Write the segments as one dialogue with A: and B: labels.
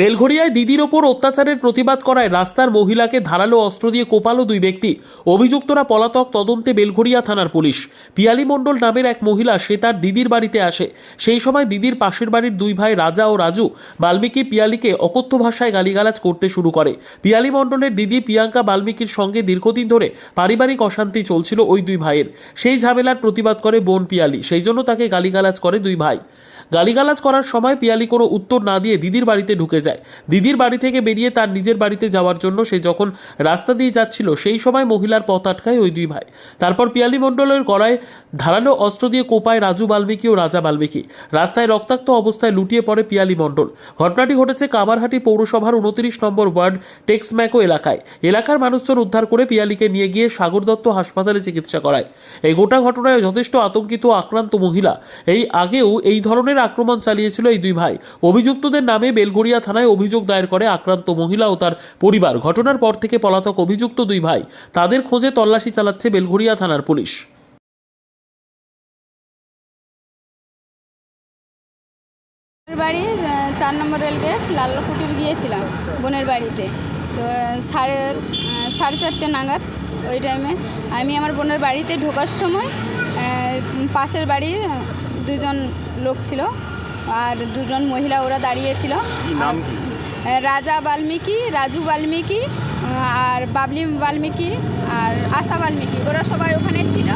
A: বেলঘরিয়ায় দিদির ওপর অত্যাচারের প্রতিবাদ করায় রাস্তার মহিলাকে ধারালো অস্ত্র দিয়ে কোপালো দুই ব্যক্তি। অভিযুক্তরা পলাতক তদন্তে বেলঘরিয়া থানার পুলিশ। পিয়ালি মণ্ডল নামের এক মহিলা সে তার দিদির বাড়িতে আসে। সেই সময় দিদির পাশের বাড়ির দুই ভাই রাজা ও রাজু বাল্মীকি পিয়ালিকে অকথ্য ভাষায় গালিগালাজ করতে শুরু করে। পিয়ালি মণ্ডলের দিদি প্রিয়াঙ্কা বাল্মীকির সঙ্গে দীর্ঘদিন ধরে পারিবারিক অশান্তি চলছিল ওই দুই ভাইয়ের। সেই ঝামেলার প্রতিবাদ করে বোন পিয়ালি, সেই জন্য তাকে গালিগালাজ করে দুই ভাই। গালিগালাজ করার সময় পিয়ালি কোনো উত্তর না দিয়ে দিদির বাড়িতে ঢুকে যায়। দিদির বাড়ি থেকে বেরিয়ে তার নিজের বাড়িতে যাওয়ার জন্য সে যখন রাস্তা দিয়ে যাচ্ছিল, সেই সময় মহিলার পথ আটকায় ওই দুই ভাই। তারপর পিয়ালি মণ্ডলের গলায় ধারালো অস্ত্র দিয়ে কোপায় রাজু বাল্মীকি ও রাজা বাল্মীকি। রাস্তায় রক্তাক্ত অবস্থায় লুটিয়ে পড়ে পিয়ালি মণ্ডল। ঘটনাটি ঘটেছে কামারহাটি পৌরসভার উনত্রিশ নম্বর ওয়ার্ড টেক্সম্যাকো এলাকায়। এলাকার মানুষজন উদ্ধার করে পিয়ালিকে নিয়ে গিয়ে সাগর দত্ত হাসপাতালে চিকিৎসা করায়। এই গোটা ঘটনায় যথেষ্ট আতঙ্কিত আক্রান্ত মহিলা। এই আগেও এই ধরনের আক্রমণ চালিয়েছিল এই দুই ভাই। অভিযুক্তদের নামে বেলগড়িয়া থানায় অভিযোগ দায়ের করে আক্রান্ত মহিলা ও তার পরিবার। ঘটনার পর থেকে পলাতক অভিযুক্ত দুই ভাই। তাদের খোঁজে তল্লাশি চালাচ্ছে বেলঘরিয়া থানার পুলিশ।
B: বাড়ি চার নম্বর রেলগেট লালকুটির গিয়েছিলাম বোনের বাড়িতে। তো সাড়ে সাড়ে চারটে নাগাদ ওই টাইমে আমি আমার বোনের বাড়িতে ঢোকার সময় পাশের বাড়ির দুজন লোক ছিল আর দুজন মহিলা ওরা দাঁড়িয়েছিল।
C: নাম কি?
B: রাজা বাল্মীকি রাজু বাল্মীকি আর বাবলি বাল্মীকি আর আশা বাল্মীকি ওরা সবাই ওখানে ছিল।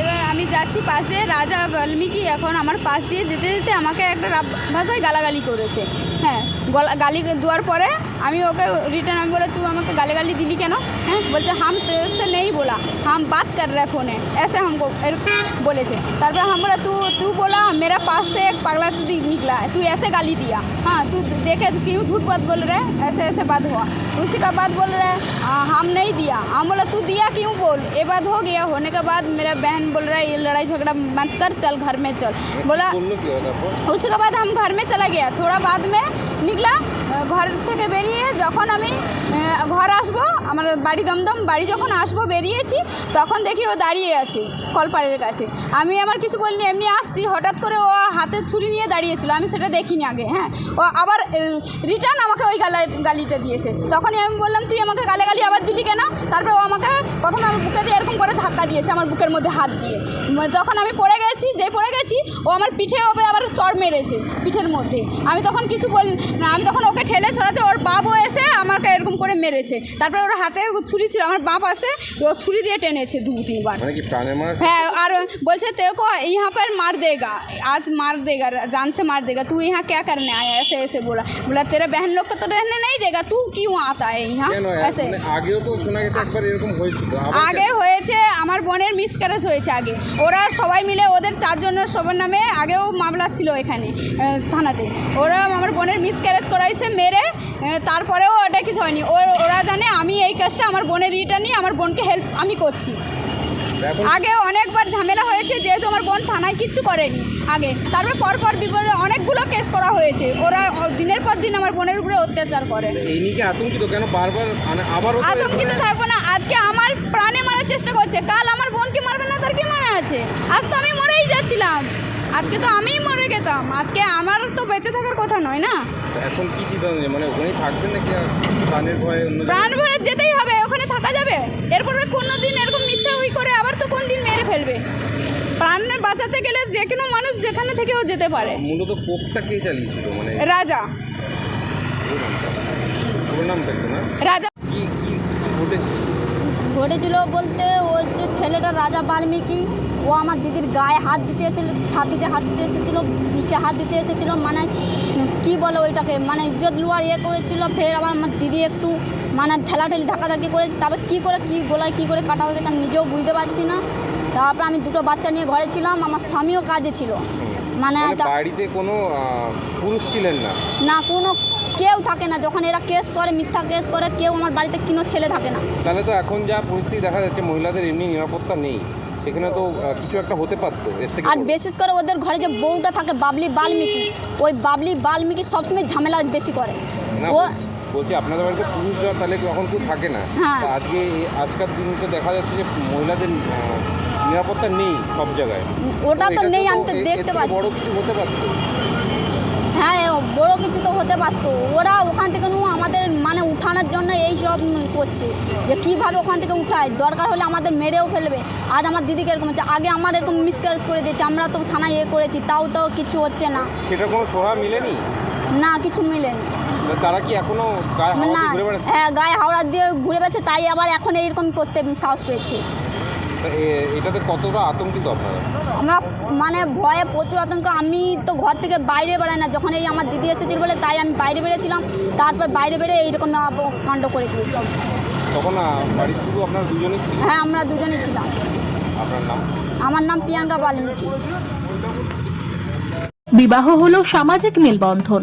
B: এবার আমি যাচ্ছি পাশে রাজা বাল্মীকি এখন আমার পাশ দিয়ে যেতে যেতে আমাকে একটা ভাষায় গালাগালি করেছে। হ্যাঁ গলা গালি দেওয়ার পরে আমি ওকে রিটার্ন আমি বলে তুই আমাকে গালাগালি দিলি কেন হ্যাঁ বলছে হাম তেসে নেই बोला हम बात कर रहे फ़ोन है ऐसे हमको এরকম বলেছে তারপর हम बोला तू तू बोला मेरा पास से एक पगला तू निकला है तू ऐसे गाली दिया हाँ तू देखे तू क्यों झूठ बात बोल रहे हैं ऐसे ऐसे बात हुआ उसी का बात बोल रहे हैं "आ, हम नहीं दिया हम बोला तू दिया क्यों बोल ये बात हो गया होने के बाद मेरा बहन बोल रहा है ये लड़ाई झगड़ा मत कर चल घर में चल बोला
C: বললো কি হয় তারপর
B: उसके बाद हम घर में चला गया थोड़ा बाद में निकला আহ, ঘর থেকে বেরিয়ে যখন আমি ঘর আসব, আমার বাড়ি দমদম, বাড়ি যখন আসব, বেরিয়েছি, তখন দেখি ও দাঁড়িয়ে আছে, কলপাড়ের কাছে। আমি আমার কিছু বলিনি, এমনি আসছি, হঠাৎ করে ও হাতে ছুরি নিয়ে দাঁড়িয়েছিল, আমি সেটা দেখিনি আগে হ্যাঁ। ও আবার রিটার্ন আমাকে ওই গালা গালিটা দিয়েছে। তখনই আমি বললাম, তুই আমাকে গালে গালি আবার দিলি কেন? তারপর ও আমাকে প্রথমে আমার বুকে দিয়ে এরকম করে ধাক্কা দিয়েছে আমার বুকের মধ্যে হাত দিয়ে উম, তখন আমি পড়ে গেছি যেই পড়ে গেছি ও আমার পিঠে ওপে আবার চড় মেরেছে পিঠের মধ্যে আমি তখন কিছু বল না আমি তখন ওকে ঠেলে ছড়াতে ওর বাবু এসে আমাকে এরকম করে মেরেছে তারপর ওর হাতে ছুরি ছিল আমার বাপ আসে ও ছুরি দিয়ে টেনেছে দু তিনবার
C: মানে কি প্রাণের মার
B: হ্যাঁ और बोलते तेरे को यहाँ पर मार देगा आज मार देगा जान से मार देगा तू यहाँ क्या करने आया ऐसे ऐसे बोला बोला तेरे बहन लोग को तो रहने नहीं देगा तू क्यों आता है यहाँ
C: কেন
B: ऐसे
C: মানে আগেও তো শোনা গেছে
B: আমার বোনের মিসক্যারেজ হয়েছে আগে। ওরা সবাই মিলে ওদের চারজনের সবার নামে আগেও মামলা ছিল এখানে থানাতে। ওরা আমার বোনের মিসক্যারেজ করাইছে, মেরে তারপরেও ওটা কিছু হয়নি। ওর- জানে আমি এই কাজটা আমার বোনের ইটা নিয়ে আমার বোনকে হেল্প আমি করছি। আগে অনেকবার ঝামেলা হয়েছে যেহেতু আমার বোন থানায় কিচ্ছু করেনি আগে। তারপর পরপর বিপদে অনেকগুলো কেস করা হয়েছে। ওরা দিনের পর দিন আমার বোনের উপরে অত্যাচার করে।
C: আতঙ্কিত? কেন বারবার মানে আবারও তো
B: আতঙ্কিত
C: মানে-
B: থাকব না। আজকে আমার প্রাণে মারার চেষ্টা করছে। কাল আমার বোনকে মারবে না তার কি মানে আছে? আজ তো আমি মরেই যাচ্ছিলাম। আজকে তো আমিই মরে গেতাম। আজকে আমার তো বেঁচে থাকার কথা নয় না?
C: এখন কি সিদ্ধান্ত? মানে ওখানেই থাকবেন নাকি প্রাণের ভয়ে
B: প্রাণ ভরে যেতেই হবে। ওখানে থাকা যাবে। এরপরে কোনো দিন এরকম হুই করে আবার তো কোন দিন মেরে ফেলবে। প্রাণ বাঁচাতে গেলে যে কোনো মানুষ যেখানে থেকেও যেতে পারে।
C: মূলত কোপটা কে চালিয়েছিল? মানে
B: রাজা। রাজা।
C: কি কি কি ঘটেছে
D: ঘটেছিল বলতে ওই যে ছেলেটা রাজা বাল্মীকি ও আমার দিদির গায়ে হাত দিতে এসেছিল ছাতিতে হাত দিতে এসেছিল পিঠে হাত দিতে এসেছিল মানে কি বলে ওইটাকে মানে ইজ্জত লোয়ার ইয়ে করেছিল ফের আবার আমার দিদি একটু মানে ঠেলাঠেলি ধাক্কাধাক্কি করেছে তারপর কী করে কী গোলায় কী করে কাটা হয়ে গেছে আমি নিজেও বুঝতে পারছি না। তারপর আমি দুটো বাচ্চা নিয়ে ঘরে ছিলাম আমার স্বামীও কাজে ছিল। মানে
C: মানে বাড়িতে কোনো পুরুষ ছিলেন না?
D: না কোনো কেউ থাকে না। যখন এরা কেস করে মিথ্যা কেস করে কেউ আমার বাড়িতে কোনো ছেলে থাকে না।
C: তাহলে তো এখন যা পরিস্থিতি দেখা যাচ্ছে মহিলাদের এমনি নিরাপত্তা নেই। সেখানে তো কিছু একটা হতে পারতো
D: আর বিশেষ করে ওদের ঘরে যে বউটা থাকে বাবলি বাল্মীকি ওই বাবলি বাল্মীকি সবসময় ঝামেলা বেশি করে। ও
C: বলছি- আপনাদের বাড়িতে পুরুষ যাওয়া তাহলে এখন কেউ থাকে না?
D: হ্যাঁ।
C: আজকে আজকের আজকাল দিনে তো দেখা যাচ্ছে যে মহিলাদের নিরাপত্তা নেই সব জায়গায়।
D: ওটা তো নেই আমি তো দেখতে পাচ্ছি।
C: বড় কিছু হতে পারতো?
D: হ্যাঁ বড় কিছু তো হতে পারতো। ওরা ওখান থেকে আমাদের মানে উঠানোর জন্য এই সব করছে যে কীভাবে ওখান থেকে উঠায়। দরকার হলে আমাদের মেরেও ফেলবে। আজ আমার দিদিকে এরকম হচ্ছে। আগে আমার এরকম মিসক্যারেজ করে দিয়েছে আমরা তো থানায় এ করেছি তাও তো কিছু হচ্ছে না।
C: সেটা কোনো সোহা মিলেনি?
D: না কিছু মিলেনি।
C: তারা কি এখনও গায়ে
D: না হ্যাঁ গায়ে হাওড়া দিয়ে ঘুরে বেড়াচ্ছে তাই আবার এখন এইরকম করতে সাহস পেয়েছি।
C: এটাতে কতটা আতঙ্কিত আপনারা?
D: আমরা মানে ভয়ে প্রচুর আতঙ্ক আমি তো ঘর থেকে বাইরে বেড়াই না যখন এই আমার দিদি এসেছিল বলে তাই আমি বাইরে বেরিয়েছিলাম তারপর বাইরে বেরিয়ে এইরকম কাণ্ড করে দিয়েছি।
C: তখন বাড়ির শুধু আপনারা দুজনেই ছিলেন?
D: হ্যাঁ আমরা দুজনেই ছিলাম।
C: আপনার নাম?
D: আমার নাম প্রিয়াঙ্কা বাল্মীকি।
E: বিবাহ হলো সামাজিক মেলবন্ধন।